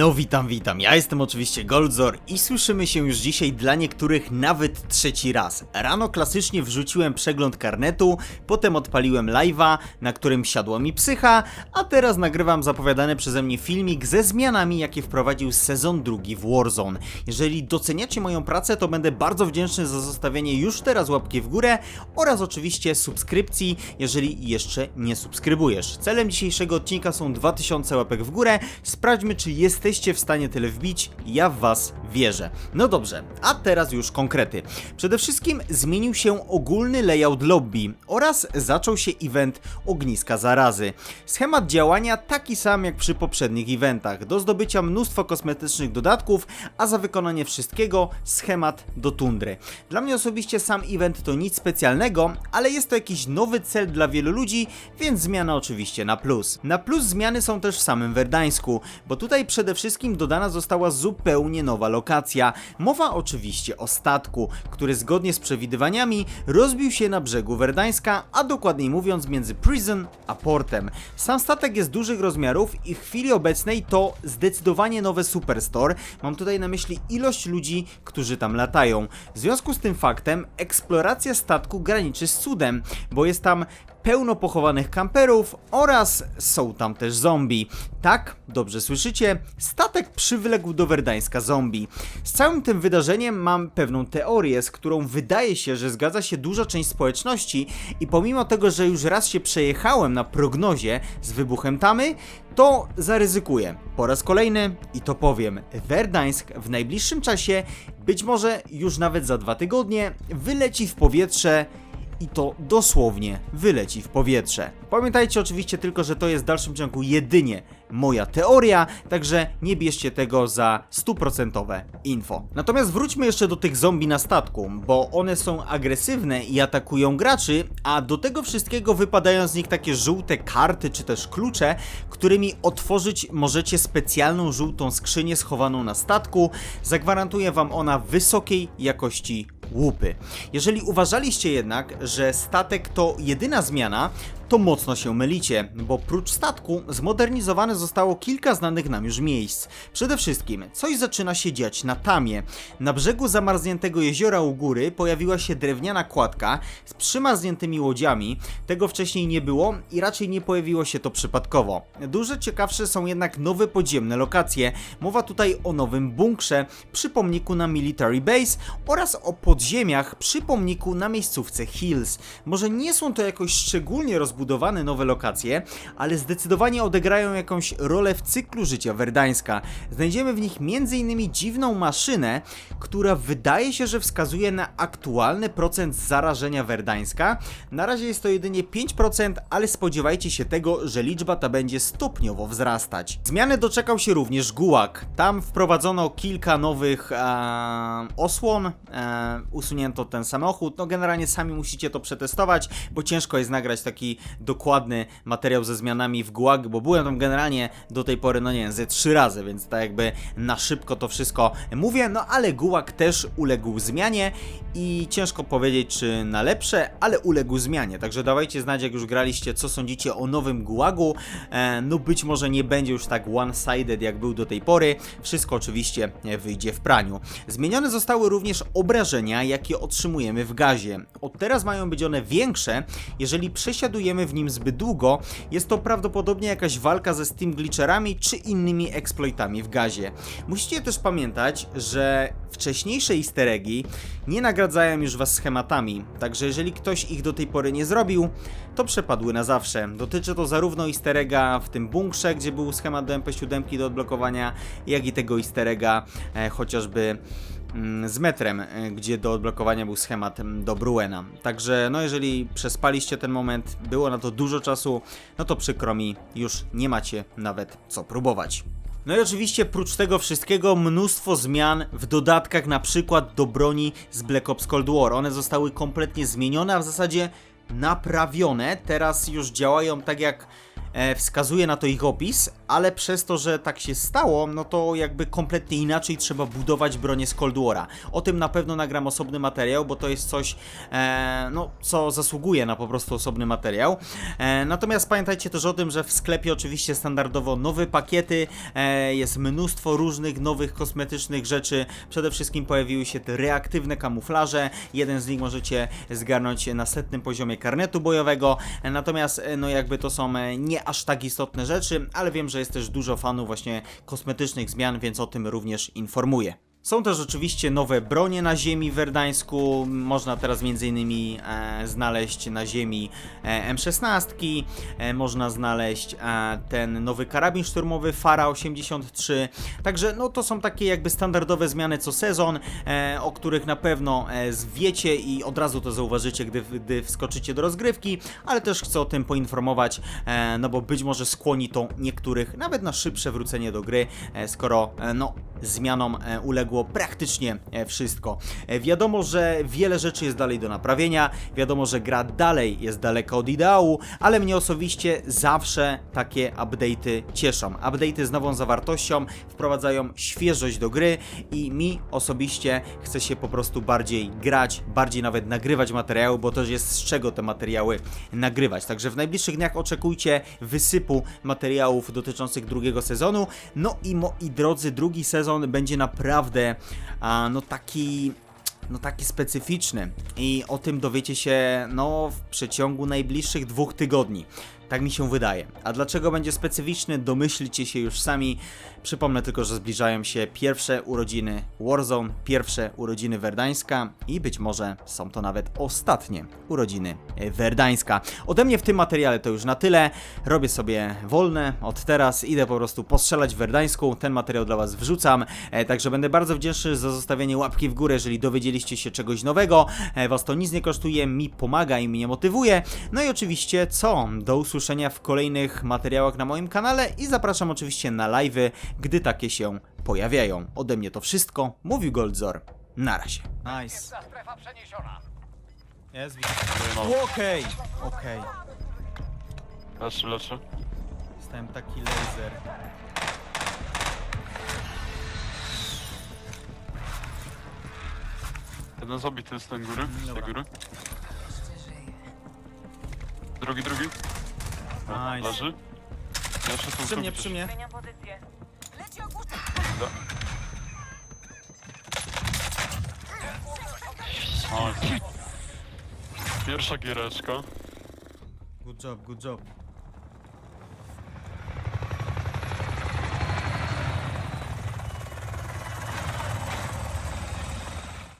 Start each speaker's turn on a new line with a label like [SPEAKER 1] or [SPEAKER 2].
[SPEAKER 1] No witam, witam. Ja jestem oczywiście Goldzor i słyszymy się już dzisiaj dla niektórych nawet trzeci raz. Rano klasycznie wrzuciłem przegląd karnetu, potem odpaliłem live'a, na którym siadła mi psycha, a teraz nagrywam zapowiadany przeze mnie filmik ze zmianami, jakie wprowadził sezon drugi w Warzone. Jeżeli doceniacie moją pracę, to będę bardzo wdzięczny za zostawienie już teraz łapki w górę oraz oczywiście subskrypcji, jeżeli jeszcze nie subskrybujesz. Celem dzisiejszego odcinka są 2000 łapek w górę. Sprawdźmy, czy jesteście w stanie tyle wbić. Ja w Was wierzę. No dobrze, a teraz już konkrety. Przede wszystkim zmienił się ogólny layout lobby oraz zaczął się event Ogniska Zarazy. Schemat działania taki sam jak przy poprzednich eventach. Do zdobycia mnóstwo kosmetycznych dodatków, a za wykonanie wszystkiego schemat do tundry. Dla mnie osobiście sam event to nic specjalnego, ale jest to jakiś nowy cel dla wielu ludzi, więc zmiana oczywiście na plus. Na plus zmiany są też w samym Werdańsku, bo tutaj przede wszystkim dodana została zupełnie nowa lokacja. Mowa oczywiście o statku, który zgodnie z przewidywaniami rozbił się na brzegu Werdańska, a dokładniej mówiąc między Prison a portem. Sam statek jest dużych rozmiarów i w chwili obecnej to zdecydowanie nowe Superstore. Mam tutaj na myśli ilość ludzi, którzy tam latają. W związku z tym faktem eksploracja statku graniczy z cudem, bo jest tam pełno pochowanych kamperów oraz są tam też zombie. Tak, dobrze słyszycie, statek przywległ do Werdańska zombie. Z całym tym wydarzeniem mam pewną teorię, z którą wydaje się, że zgadza się duża część społeczności i pomimo tego, że już raz się przejechałem na prognozie z wybuchem tamy, to zaryzykuję. Po raz kolejny i to powiem, Werdańsk w najbliższym czasie, być może już nawet za dwa tygodnie, wyleci w powietrze i to dosłownie wyleci w powietrze. Pamiętajcie oczywiście tylko, że to jest w dalszym ciągu jedynie moja teoria, także nie bierzcie tego za stuprocentowe info. Natomiast wróćmy jeszcze do tych zombie na statku, bo one są agresywne i atakują graczy, a do tego wszystkiego wypadają z nich takie żółte karty czy też klucze, którymi otworzyć możecie specjalną żółtą skrzynię schowaną na statku. Zagwarantuje wam ona wysokiej jakości łupy. Jeżeli uważaliście jednak, że statek to jedyna zmiana, to mocno się mylicie, bo prócz statku zmodernizowane zostało kilka znanych nam już miejsc. Przede wszystkim coś zaczyna się dziać na Tamie. Na brzegu zamarzniętego jeziora u góry pojawiła się drewniana kładka z przymarzniętymi łodziami. Tego wcześniej nie było i raczej nie pojawiło się to przypadkowo. Dużo ciekawsze są jednak nowe podziemne lokacje. Mowa tutaj o nowym bunkrze przy pomniku na Military Base oraz o podziemiach przy pomniku na miejscówce Hills. Może nie są to jakoś szczególnie rozbudowane nowe lokacje, ale zdecydowanie odegrają jakąś rolę w cyklu życia Werdańska. Znajdziemy w nich m.in. dziwną maszynę, która wydaje się, że wskazuje na aktualny procent zarażenia Werdańska. Na razie jest to jedynie 5%, ale spodziewajcie się tego, że liczba ta będzie stopniowo wzrastać. Zmiany doczekał się również Gułak. Tam wprowadzono kilka nowych e, osłon, e, usunięto ten samochód. No generalnie sami musicie to przetestować, bo ciężko jest nagrać taki dokładny materiał ze zmianami w Gułag, bo byłem tam generalnie do tej pory, no nie wiem, ze trzy razy, więc tak jakby na szybko to wszystko mówię, no ale Gułag też uległ zmianie i ciężko powiedzieć, czy na lepsze, ale uległ zmianie, także dawajcie znać, jak już graliście, co sądzicie o nowym Gułagu, e, no być może nie będzie już tak one-sided, jak był do tej pory, wszystko oczywiście wyjdzie w praniu. Zmienione zostały również obrażenia, jakie otrzymujemy w gazie. Od teraz mają być one większe, jeżeli przesiadujemy w nim zbyt długo, jest to prawdopodobnie jakaś walka ze Steam Glitcherami czy innymi exploitami w gazie. Musicie też pamiętać, że wcześniejsze easter eggi nie nagradzają już was schematami, także jeżeli ktoś ich do tej pory nie zrobił, to przepadły na zawsze. Dotyczy to zarówno easter egga w tym bunkrze, gdzie był schemat do MP7 do odblokowania, jak i tego easter egga e, chociażby z metrem, e, gdzie do odblokowania był schemat mm, do Bruena. Także no jeżeli przespaliście ten moment, było na to dużo czasu, no to przykro mi, już nie macie nawet co próbować. No i oczywiście prócz tego wszystkiego mnóstwo zmian w dodatkach na przykład do broni z Black Ops Cold War. One zostały kompletnie zmienione, a w zasadzie naprawione. Teraz już działają tak jak wskazuje na to ich opis, ale przez to, że tak się stało, no to jakby kompletnie inaczej trzeba budować bronię z Cold War'a. O tym na pewno nagram osobny materiał, bo to jest coś, e, no, co zasługuje na po prostu osobny materiał. E, natomiast pamiętajcie też o tym, że w sklepie oczywiście standardowo nowe pakiety, e, jest mnóstwo różnych nowych kosmetycznych rzeczy. Przede wszystkim pojawiły się te reaktywne kamuflaże. Jeden z nich możecie zgarnąć na setnym poziomie karnetu bojowego. E, Natomiast e, no jakby to są e, aż tak istotne rzeczy, ale wiem, że jest też dużo fanów właśnie kosmetycznych zmian, więc o tym również informuję. Są też oczywiście nowe bronie na ziemi w Werdańsku. Można teraz m.in. E, znaleźć na ziemi e, M16, e, można znaleźć e, ten nowy karabin szturmowy Fara 83. Także no to są takie jakby standardowe zmiany co sezon, e, o których na pewno e, wiecie i od razu to zauważycie, gdy, gdy wskoczycie do rozgrywki, ale też chcę o tym poinformować, e, no bo być może skłoni to niektórych nawet na szybsze wrócenie do gry, e, skoro e, no zmianom e, uległo praktycznie e, wszystko. E, Wiadomo, że wiele rzeczy jest dalej do naprawienia, wiadomo, że gra dalej jest daleka od ideału, ale mnie osobiście zawsze takie update'y cieszą. Update'y z nową zawartością wprowadzają świeżość do gry i mi osobiście chce się po prostu bardziej grać, bardziej nawet nagrywać materiały, bo też jest z czego te materiały nagrywać. Także w najbliższych dniach oczekujcie wysypu materiałów dotyczących drugiego sezonu. No i moi drodzy, drugi sezon będzie naprawdę a, no taki no taki specyficzny i o tym dowiecie się no w przeciągu najbliższych dwóch tygodni. Tak mi się wydaje. A dlaczego będzie specyficzny, domyślcie się już sami. Przypomnę tylko, że zbliżają się pierwsze urodziny Warzone, pierwsze urodziny Werdańska i być może są to nawet ostatnie urodziny Werdańska. Ode mnie w tym materiale to już na tyle. Robię sobie wolne od teraz, idę po prostu postrzelać w Werdańsku. Ten materiał dla Was wrzucam, e, także będę bardzo wdzięczny za zostawienie łapki w górę, jeżeli dowiedzieliście się czegoś nowego. E, Was to nic nie kosztuje, mi pomaga i mnie motywuje. No i oczywiście co? Do usłyszenia w kolejnych materiałach na moim kanale i zapraszam oczywiście na live'y, gdy takie się pojawiają. Ode mnie to wszystko. Mówił Goldzor. Na razie. Nice.
[SPEAKER 2] strefa przeniesiona.
[SPEAKER 1] Jest,
[SPEAKER 3] No,
[SPEAKER 1] Okej, okej.
[SPEAKER 3] leczę, leczę.
[SPEAKER 1] Dostałem taki laser.
[SPEAKER 3] Jeden zabity z tej góry, z tej
[SPEAKER 1] Dobra.
[SPEAKER 3] góry. Drugi, drugi.
[SPEAKER 1] Nice.
[SPEAKER 3] Leży. Jeszcze
[SPEAKER 1] Przy mnie, przy mnie.
[SPEAKER 4] Zmieniam pozycję.
[SPEAKER 3] Pierwsza giereczka.
[SPEAKER 1] Good job, good job.